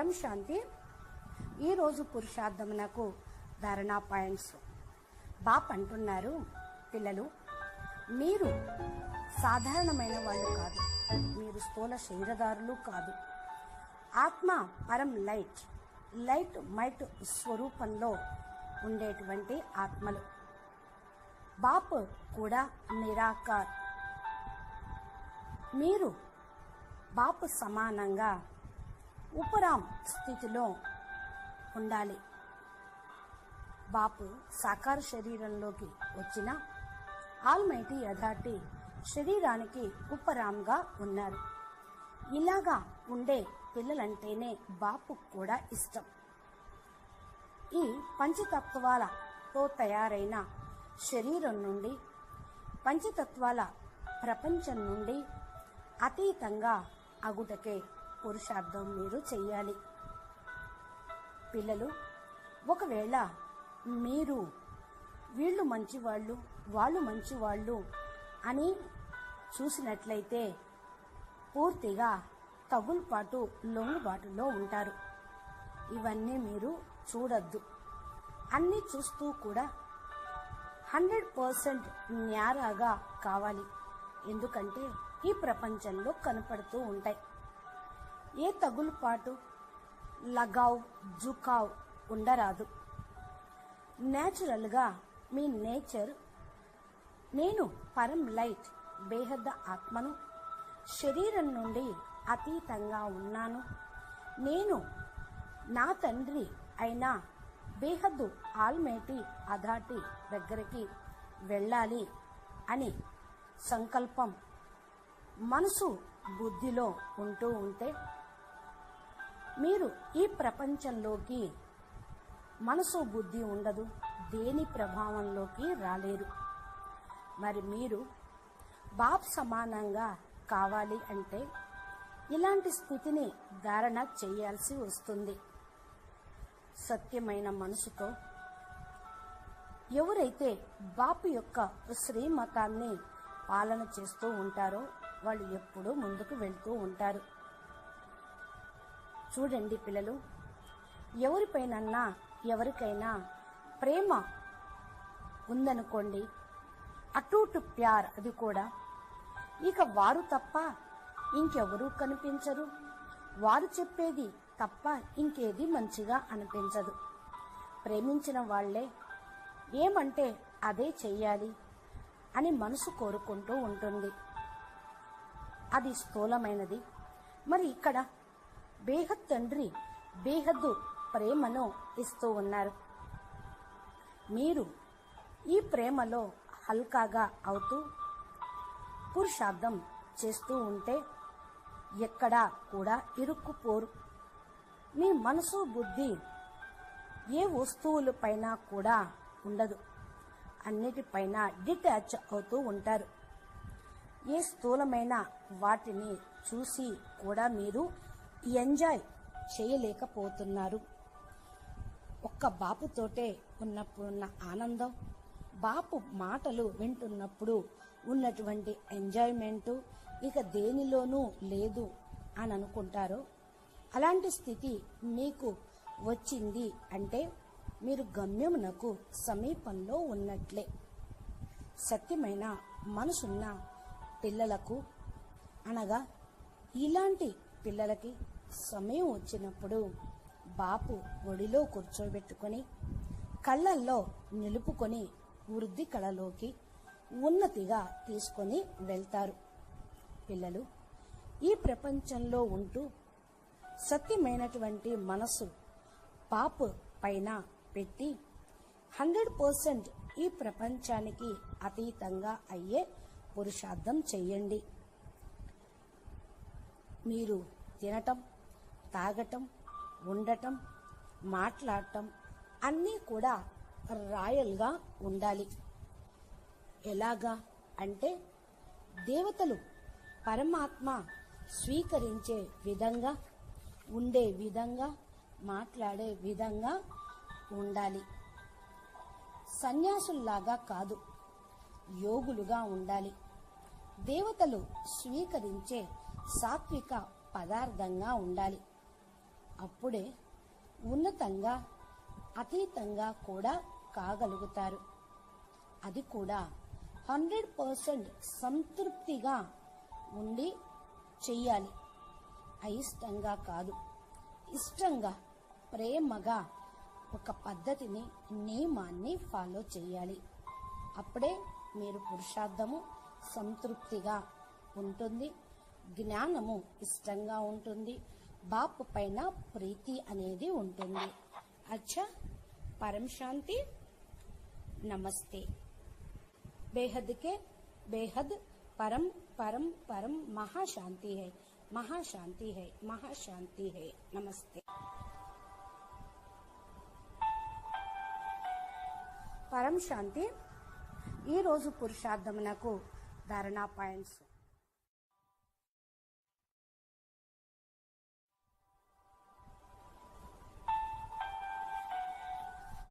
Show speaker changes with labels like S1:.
S1: పరం శాంతి. ఈరోజు పురుషార్థమునకు ధారణా పాయింట్స్. బాప్ అంటున్నారు పిల్లలు మీరు సాధారణమైన వాళ్ళు కాదు. మీరు స్థూల శరీరదారులు కాదు. ఆత్మ పరం లైట్. లైట్ మైట్ స్వరూపంలో ఉండేటువంటి ఆత్మలు. బాప్ కూడా నిరాకార్. మీరు బాపు సమానంగా ఉపరాం స్థితిలో ఉండాలి. బాపు సాకార శరీరంలోకి వచ్చిన ఆల్మైటీ యథాటి శరీరానికి ఉపరాంగా ఉన్నారు. ఇలాగా ఉండే పిల్లలంటేనే బాపు కూడా ఇష్టం. ఈ పంచతత్వాలతో తయారైన శరీరం నుండి పంచతత్వాల ప్రపంచం నుండి అతీతంగా అగుటకే పురుషార్థం మీరు చెయ్యాలి. పిల్లలు ఒకవేళ మీరు వీళ్ళు మంచివాళ్ళు వాళ్ళు మంచివాళ్ళు అని చూసినట్లయితే పూర్తిగా తగులుపాటు లొంగుబాటులో ఉంటారు. ఇవన్నీ మీరు చూడొద్దు. అన్నీ చూస్తూ కూడా హండ్రెడ్ పర్సెంట్ న్యారాగా కావాలి. ఎందుకంటే ఈ ప్రపంచంలో కనపడుతూ ఉంటాయి. ఏ తగులుపాటు లగావ్ జుకావ్ ఉండరాదు. న్యాచురల్గా మీ నేచర్ నేను పరం లైట్ బేహద్ద ఆత్మను శరీరం నుండి అతీతంగా ఉన్నాను. నేను నా తండ్రి అయిన బేహద్దు ఆల్మేటి అధాటి దగ్గరికి వెళ్ళాలి అని సంకల్పం. మనసు బుద్ధిలో ఉంటూ ఉంటే మీరు ఈ ప్రపంచంలోకి మనసు బుద్ధి ఉండదు దేని ప్రభావంలోకి రాలేరు. మరి మీరు బాబ్ సమానంగా కావాలి అంటే ఇలాంటి స్థితిని ధారణ చేయాల్సి వస్తుంది. సత్యమైన మనసుతో ఎవరైతే బాపు యొక్క శ్రీమతాన్ని పాలన చేస్తూ ఉంటారో వాళ్ళు ఎప్పుడూ ముందుకు వెళ్తూ ఉంటారు. చూడండి పిల్లలు ఎవరిపైనన్నా ఎవరికైనా ప్రేమ ఉందనుకోండి అటూటు ప్యార్ అది కూడా. ఇక వారు తప్ప ఇంకెవరూ కనిపించరు. వారు చెప్పేది తప్ప ఇంకేది మంచిగా అనిపించదు. ప్రేమించిన వాళ్ళే ఏమంటే అదే చెయ్యాలి అని మనసు కోరుకుంటూ ఉంటుంది. అది స్థూలమైనది. మరి ఇక్కడ బేహద్ తండ్రి బేహద్దు ప్రేమను ఇస్తూ ఉన్నారు. మీరు ఈ ప్రేమలో హల్కాగా అవుతూ పురుషార్థం చేస్తూ ఉంటే ఎక్కడా కూడా ఇరుక్కుపోరు. మీ మనసు బుద్ధి ఏ వస్తువులపైన కూడా ఉండదు. అన్నిటిపైన డిటాచ్ అవుతూ ఉంటారు. ఏ స్థూలమైన వాటిని చూసి కూడా మీరు ఎంజాయ్ చేయలేకపోతున్నారు. ఒక్క బాపుతోటే ఉన్నప్పుడున్న ఆనందం బాపు మాటలు వింటున్నప్పుడు ఉన్నటువంటి ఎంజాయ్మెంట్ ఇక దేనిలోనూ లేదు అని అనుకుంటారో. అలాంటి స్థితి మీకు వచ్చింది అంటే మీరు గమ్యమునకు సమీపంలో ఉన్నట్లే. సత్యమైన మనసున్న పిల్లలకు అనగా ఇలాంటి పిల్లలకి సమయం వచ్చినప్పుడు బాపు ఒడిలో కూర్చోబెట్టుకొని కళ్ళల్లో నిలుపుకొని వృద్ధి కళలోకి ఉన్నతిగా తీసుకొని వెళ్తారు. పిల్లలు ఈ ప్రపంచంలో ఉంటూ సత్యమైనటువంటి మనసు పాపు పైన పెట్టి హండ్రెడ్ పర్సెంట్ ఈ ప్రపంచానికి అతీతంగా అయ్యే పురుషార్థం చెయ్యండి మీరు తినటం తాగటం ఉండటం మాట్లాడటం అన్నీ కూడా రాయల్గా ఉండాలి. ఎలాగా అంటే దేవతలు పరమాత్మ స్వీకరించే విధంగా ఉండే విధంగా మాట్లాడే విధంగా ఉండాలి. సన్యాసుల్లాగా కాదు యోగులుగా ఉండాలి. దేవతలు స్వీకరించే సాత్విక పదార్థంగా ఉండాలి. అప్పుడే ఉన్నతంగా అతీతంగా కూడా కాగలుగుతారు. అది కూడా హండ్రెడ్ పర్సెంట్ సంతృప్తిగా ఉండి చెయ్యాలి. అయిష్టంగా కాదు. ఇష్టంగా ప్రేమగా ఒక పద్ధతిని నియమాన్ని ఫాలో చేయాలి అప్పుడే మీరు పురుషార్థము సంతృప్తిగా ఉంటుంది. జ్ఞానము ఇష్టంగా ఉంటుంది. బాపు పైన ప్రీతి అనేది ఉంటుంది. అచ్చా పరంశాంతి నమస్తే. బేహద్కే బేహద్ పరం పరం పరం మహాశాంతి హై మహాశాంతి హై మహాశాంతి హై నమస్తే. పరం శాంతి ఈరోజు పురుషార్థమునకు ధారణా పాయింట్స్